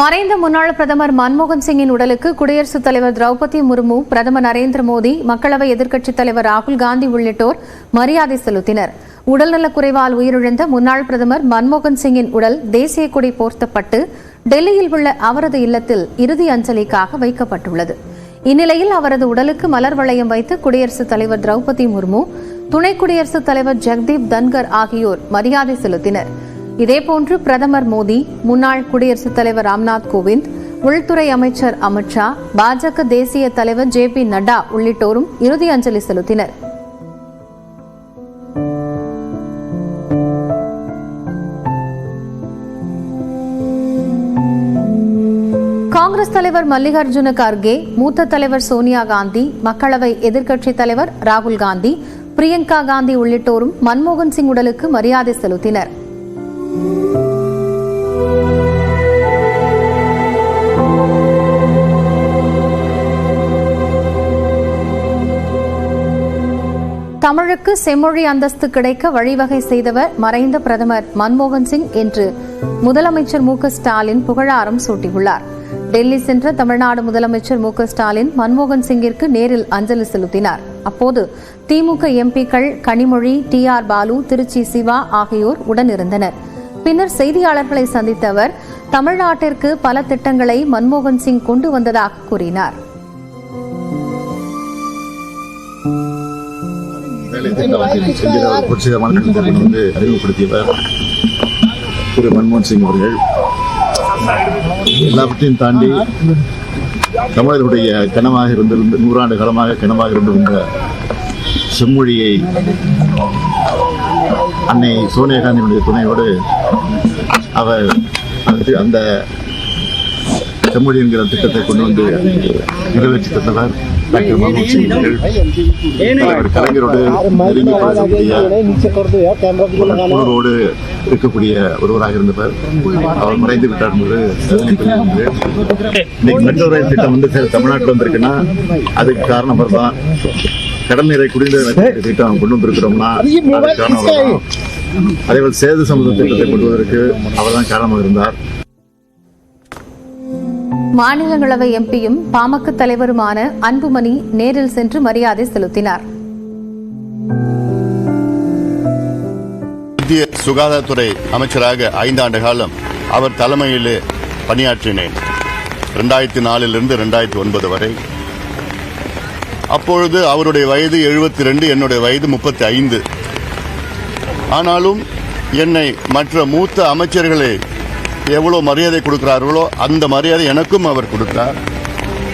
மறைந்த முன்னாள் பிரதமர் மன்மோகன் சிங்கின் உடலுக்கு குடியரசுத் தலைவர் திரௌபதி முர்மு பிரதமர் நரேந்திர மோடி மக்களவை எதிர்க்கட்சித் தலைவர் ராகுல் காந்தி உள்ளிட்டோர் மரியாதை செலுத்தினர். உடல்நலக்குறைவால் உயிரிழந்த முன்னாள் பிரதமர் மன்மோகன் சிங்கின் உடல் தேசிய கொடி போர்த்தப்பட்டு டெல்லியில் உள்ள அவரது இல்லத்தில் இறுதி அஞ்சலிக்காக வைக்கப்பட்டுள்ளது. இந்நிலையில் அவரது உடலுக்கு மலர் வளையம் வைத்து குடியரசுத் தலைவர் திரௌபதி முர்மு துணை குடியரசுத் தலைவர் ஜெக்தீப் தன்கர் ஆகியோர் மரியாதை செலுத்தினர். இதேபோன்று பிரதமர் மோடி முன்னாள் குடியரசுத் தலைவர் ராம்நாத் கோவிந்த் உள்துறை அமைச்சர் அமித்ஷா பாஜக தேசிய தலைவர் ஜே பி நட்டா உள்ளிட்டோரும் இறுதி அஞ்சலி செலுத்தினர். காங்கிரஸ் தலைவர் மல்லிகார்ஜுன கார்கே மூத்த தலைவர் சோனியா காந்தி மக்களவை எதிர்க்கட்சித் தலைவர் ராகுல் காந்தி பிரியங்கா காந்தி உள்ளிட்டோரும் மன்மோகன் சிங் உடலுக்கு மரியாதை செலுத்தினர். தமிழுக்கு செம்மொழி அந்தஸ்து கிடைக்க வழிவகை செய்தவர் மறைந்த பிரதமர் மன்மோகன் சிங் என்று முதலமைச்சர் மு ஸ்டாலின் புகழாரம் சூட்டியுள்ளார். டெல்லி சென்ற தமிழ்நாடு முதலமைச்சர் மு ஸ்டாலின் மன்மோகன் சிங்கிற்கு நேரில் அஞ்சலி செலுத்தினார். அப்போது திமுக எம்பிக்கள் கனிமொழி டி ஆர் பாலு திருச்சி சிவா ஆகியோர் உடனிருந்தனர். பின்னர் செய்தியாளர்களை சந்தித்த அவர் தமிழ்நாட்டிற்கு பல திட்டங்களை மன்மோகன் சிங் கொண்டு வந்ததாக கூறினார். வேலை திட்டத்தில் செஞ்சிட ஒரு புரட்சிகரமான திட்டத்தை கொண்டு வந்து அறிமுகப்படுத்தியவர் திரு மன்மோகன் சிங் அவர்கள். எல்லாவற்றையும் தாண்டி தமிழர்களுடைய கனமாக இருந்திருந்த நூறாண்டு காலமாக கனமாக இருந்திருந்த செம்மொழியை அன்னை சோனியா காந்தியினுடைய துணையோடு அவர் அந்த செம்மொழி என்கிற திட்டத்தை கொண்டு வந்து நிறைவேற்றி தந்தவர் டாக்டர் மன்மோகன் சிங் அவர்கள் கலைஞரோடு நெருங்கி பழகக்கூடிய உணர்வோடு இருக்கக்கூடிய ஒருவராக இருந்தவர். அவர் மறைந்து விட்டார் வேதனைக்குரியது. இன்னைக்கு மெட்ரோ ரயில் திட்டம் வந்து தமிழ்நாட்டில் வந்திருக்குன்னா அதுக்கு காரணம் அவர் தான் கடல் நீரை குடிநீர் திட்டம் கொண்டு வந்திருக்கிறோம்னா தான் அதேபோல் சேது சமுத திட்டத்தை கொண்டு வருவதற்கு அவர் தான் காரணமாக இருந்தார். மாநிலங்களவை எம்பியும் பாமக தலைவருமான அன்புமணி நேரில் சென்று மரியாதை செலுத்தினார். மத்திய சுகாதாரத்துறை அமைச்சராக ஐந்தாண்டு காலம் அவர் தலைமையிலே பணியாற்றினேன். ரெண்டாயிரத்தி நாலிலிருந்து ரெண்டாயிரத்தி ஒன்பது வரை. அப்பொழுது அவருடைய வயது எழுபத்தி ரெண்டு என்னுடைய வயது முப்பத்தி ஐந்து ஆனாலும் என்னை மற்ற மூத்த அமைச்சர்களை எவ்வளவு மரியாதை கொடுக்கிறார்களோ அந்த மரியாதை எனக்கும் அவர் கொடுத்தார்.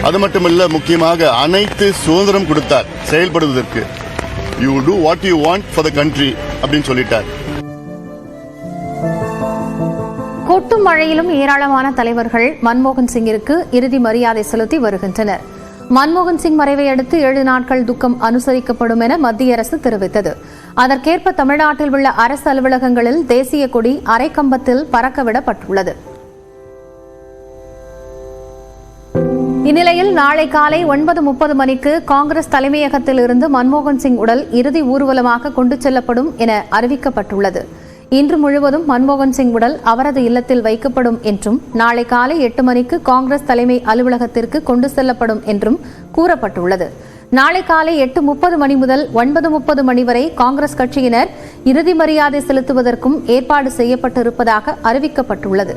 அது மட்டுமல்ல முக்கியமாக அனைத்து சுதந்திரம் கொடுத்தார் செயல்படுவதற்கு. You do what you want for the country அப்படின்னு சொல்லிட்டார். கொட்டும் மழையிலும் ஏராளமான தலைவர்கள் மன்மோகன் சிங்கிற்கு இறுதி மரியாதை செலுத்தி வருகின்றனர். மன்மோகன் சிங் மறைவை அடுத்து ஏழு நாட்கள் துக்கம் அனுசரிக்கப்படும் என மத்திய அரசு தெரிவித்தது. அதற்கேற்ப தமிழ்நாட்டில் உள்ள அரசு அலுவலகங்களில் தேசிய கொடி அரைக்கம்பத்தில் பறக்கவிடப்பட்டுள்ளது. இந்நிலையில் நாளை காலை ஒன்பது முப்பது மணிக்கு காங்கிரஸ் தலைமையகத்தில் இருந்து மன்மோகன் சிங் உடல் இறுதி ஊர்வலமாக கொண்டு செல்லப்படும் என அறிவிக்கப்பட்டுள்ளது. இன்று முழுவதும் மன்மோகன் சிங் உடல் அவரது இல்லத்தில் வைக்கப்படும் என்றும் நாளை காலை எட்டு மணிக்கு காங்கிரஸ் தலைமை அலுவலகத்திற்கு கொண்டு செல்லப்படும் என்றும் கூறப்பட்டுள்ளது. நாளை காலை எட்டு முப்பது மணி முதல் ஒன்பது முப்பது மணி வரை காங்கிரஸ் கட்சியினர் இறுதி மரியாதை செலுத்துவதற்கும் ஏற்பாடு செய்யப்பட்டிருப்பதாக அறிவிக்கப்பட்டுள்ளது.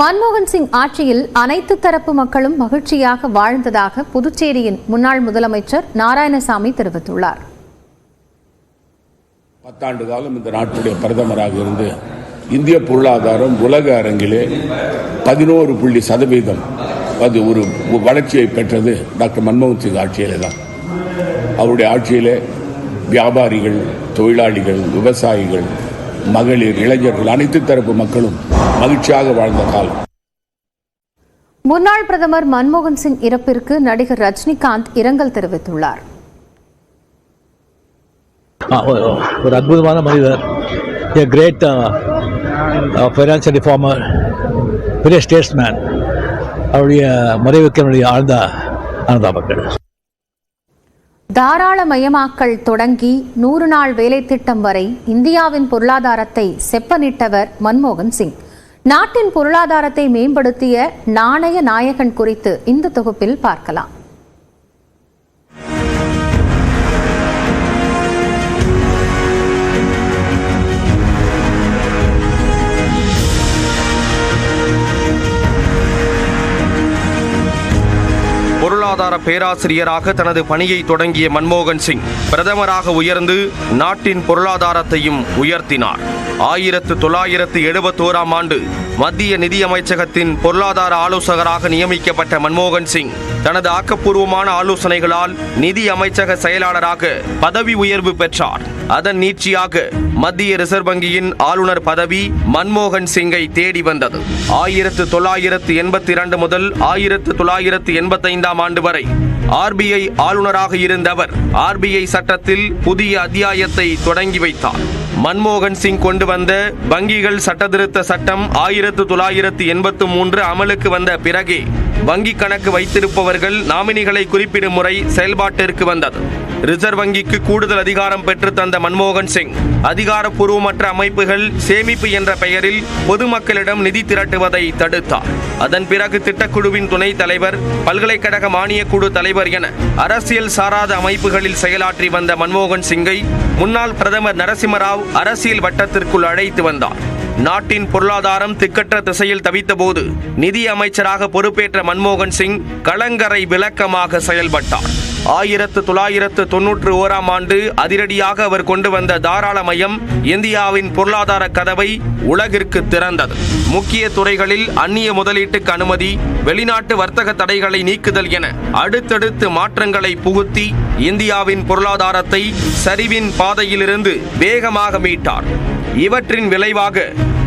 மன்மோகன் சிங் ஆட்சியில் அனைத்து தரப்பு மக்களும் மகிழ்ச்சியாக வாழ்ந்ததாக புதுச்சேரியின் முன்னாள் முதலமைச்சர் நாராயணசாமி தெரிவித்துள்ளார். பத்தாண்டு காலம் இந்த நாட்டுடைய பிரதமராக இருந்து இந்திய பொருளாதாரம் உலக அரங்கிலே பதினோரு புள்ளி சதவீதம் அது ஒரு வளர்ச்சியை பெற்றது டாக்டர் மன்மோகன் சிங் ஆட்சியிலே தான். அவருடைய ஆட்சியிலே வியாபாரிகள் தொழிலாளிகள் விவசாயிகள் மகளிர் இளைஞர்கள் அனைத்து தரப்பு மக்களும் மகிழ்ச்சியாக வாழ்ந்த காலம். முன்னாள் பிரதமர் மன்மோகன் சிங் இறப்பிற்கு நடிகர் ரஜினிகாந்த் இரங்கல் தெரிவித்துள்ளார். ஒரு ஒரு அற்புதமான மனிதர். ஏ கிரேட் ஃபைனான்சியல் reformer, பெரிய ஸ்டேட்ஸ்மேன் அவருடைய மறைவுக்கு என்னுடைய ஆழ்ந்த அனுதாபங்கள். தாராளமயமாக்கல் தொடங்கி நூறு நாள் வேலை திட்டம் வரை இந்தியாவின் பொருளாதாரத்தை செப்பனிட்டவர் மன்மோகன் சிங். நாட்டின் பொருளாதாரத்தை மேம்படுத்திய நாணய நாயகன் குறித்து இந்த தொகுப்பில் பார்க்கலாம். பேராசிரியராக தனது பணியை தொடங்கிய மன்மோகன் சிங் பிரதமராக உயர்ந்து நாட்டின் பொருளாதாரத்தையும் உயர்த்தினார். ஆயிரத்து தொள்ளாயிரத்து எழுபத்தோராம் ஆண்டு மத்திய நிதியமைச்சகத்தின் பொருளாதார ஆலோசகராக நியமிக்கப்பட்ட மன்மோகன் சிங் தனது ஆக்கப்பூர்வமான ஆலோசனைகளால் நிதி அமைச்சக செயலாளராக பதவி உயர்வு பெற்றார். அதன் நீட்சியாக மத்திய ரிசர்வ் வங்கியின் ஆளுநர் பதவி மன்மோகன் சிங்கை தேடி வந்தது. ஆயிரத்து தொள்ளாயிரத்து எண்பத்தி இரண்டு முதல் ஆயிரத்து தொள்ளாயிரத்து எண்பத்தைந்தாம் ஆண்டு வரை ஆர்பிஐ ஆளுநராக இருந்தவர். ஆர்பிஐ சட்டத்தில் புதிய அத்தியாயத்தை தொடங்கி வைத்தார். மன்மோகன் சிங் கொண்டு வந்த வங்கிகள் சட்டத்திருத்த சட்டம் ஆயிரத்து தொள்ளாயிரத்து எண்பத்து மூன்று அமலுக்கு வந்த பிறகே வங்கி கணக்கு வைத்திருப்பவர்கள் நாமினிகளை குறிப்பிடும் முறை செயல்பாட்டிற்கு வந்தது. ரிசர்வ் வங்கிக்கு கூடுதல் அதிகாரம் பெற்று தந்த மன்மோகன் சிங் அதிகாரப்பூர்வமற்ற அமைப்புகள் சேமிப்பு என்ற பெயரில் பொதுமக்களிடம் நிதி திரட்டுவதை தடுத்தார். அதன் பிறகு திட்டக்குழுவின் துணைத் தலைவர் பல்கலைக்கழக மானிய குழு தலைவர் என அரசியல் சாராத அமைப்புகளில் செயலாற்றி வந்த மன்மோகன் சிங்கை முன்னாள் பிரதமர் நரசிம்மராவ் அரசியல் வட்டத்திற்குள் அழைத்து வந்தார். நாட்டின் பொருளாதாரம் திக்கற்ற திசையில் தவித்தபோது நிதி அமைச்சராக பொறுப்பேற்ற மன்மோகன் சிங் கலங்கரை விளக்கமாக செயல்பட்டார். ஆயிரத்து தொள்ளாயிரத்து தொன்னூற்று ஓராம் ஆண்டு அதிரடியாக அவர் கொண்டு வந்த தாராளமயம் இந்தியாவின் பொருளாதார கதவை உலகிற்கு திறந்தது. முக்கிய துறைகளில் அந்நிய முதலீட்டுக்கு அனுமதி வெளிநாட்டு வர்த்தக தடைகளை நீக்குதல் என அடுத்தடுத்து மாற்றங்களை புகுத்தி இந்தியாவின் பொருளாதாரத்தை சரிவின் பாதையிலிருந்து வேகமாக மீட்டார். இவற்றின் விளைவாக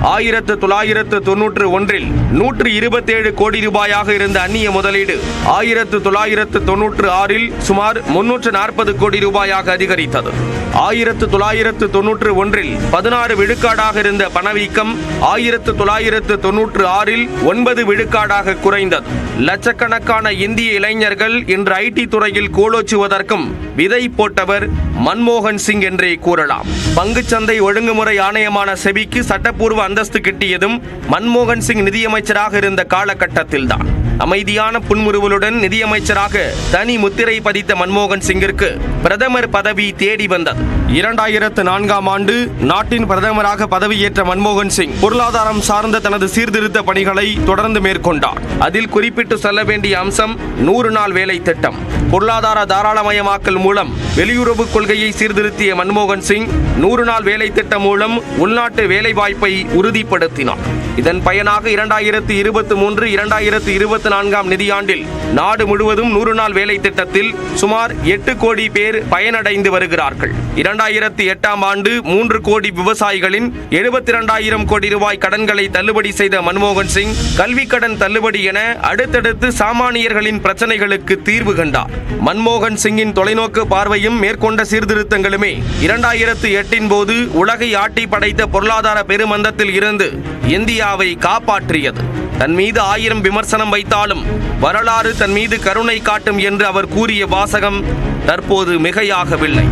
ஆயிரத்து தொள்ளாயிரத்து தொன்னூற்று ஒன்றில் நூற்று இருபத்தேழு கோடி ரூபாயாக இருந்த அந்நிய முதலீடு ஆயிரத்து தொள்ளாயிரத்து தொன்னூற்று ஆறில் சுமார் முன்னூற்று நாற்பது கோடி ரூபாயாக அதிகரித்தது. ஆயிரத்து தொள்ளாயிரத்து தொன்னூற்று ஒன்றில் பதினாறு விழுக்காடாக இருந்த பணவீக்கம் ஆயிரத்து தொள்ளாயிரத்து தொன்னூற்று ஆறில் ஒன்பது விழுக்காடாக குறைந்தது. லட்சக்கணக்கான இந்திய இளைஞர்கள் இன்று ஐடி துறையில் கோலோச்சுவதற்கும் விதை போட்டவர் மன்மோகன் சிங் என்றே கூறலாம். பங்குச்சந்தை ஒழுங்குமுறை ஆணையமான செபிக்கு சட்டப்பூர்வ அந்தஸ்து கிட்டியதும் மன்மோகன் சிங் நிதியமைச்சராக இருந்த காலகட்டத்தில்தான். அமைதியான புன்முறுவலுடன் நிதியமைச்சராக தனி முத்திரை பதித்த மன்மோகன் சிங்கிற்கு பிரதமர் பதவி தேடி வந்தது. இரண்டாயிரத்து நான்காம் ஆண்டு நாட்டின் பிரதமராக பதவியேற்ற மன்மோகன் சிங் பொருளாதாரம் சார்ந்த தனது சீர்திருத்த பணிகளை தொடர்ந்து மேற்கொண்டார். அதில் குறிப்பிட்டு சொல்ல வேண்டிய அம்சம் நூறு நாள் வேலை திட்டம். பொருளாதார தாராளமயமாக்கல் மூலம் வெளியுறவு கொள்கையை சீர்திருத்திய மன்மோகன் சிங் நூறு நாள் வேலை திட்டம் மூலம் உள்நாட்டு வேலை வாய்ப்பை உறுதிப்படுத்தினார். இதன் பயனாக இரண்டாயிரத்து இருபத்தி மூன்று இரண்டாயிரத்து இருபத்தி நான்காம் நிதியாண்டில் நாடு முழுவதும் நூறு நாள் வேலை திட்டத்தில் சுமார் எட்டு கோடி பேர் பயனடைந்து வருகிறார்கள். இரண்டாயிரத்து எட்டாம் ஆண்டு மூன்று கோடி விவசாயிகளின் எழுபத்தி இரண்டாயிரம் கோடி ரூபாய் கடன்களை தள்ளுபடி செய்த மன்மோகன் சிங் கல்வி கடன் தள்ளுபடி என அடுத்தடுத்து சாமானியர்களின் பிரச்சனைகளுக்கு தீர்வு கண்டார். மன்மோகன் சிங்கின் தொலைநோக்கு பார்வையும் மேற்கொண்ட சீர்திருத்தங்களுமே இரண்டாயிரத்து எட்டின் போது உலகை ஆட்டி படைத்த பொருளாதார பெருமந்தத்தில் இருந்து இந்தியாவை காப்பாற்றியது. தன் மீது ஆயிரம் விமர்சனம் வைத்தாலும் வரலாறு தன் மீது கருணை காட்டும் என்று அவர் கூறிய வாசகம் தற்போது மிகையாகவில்லை.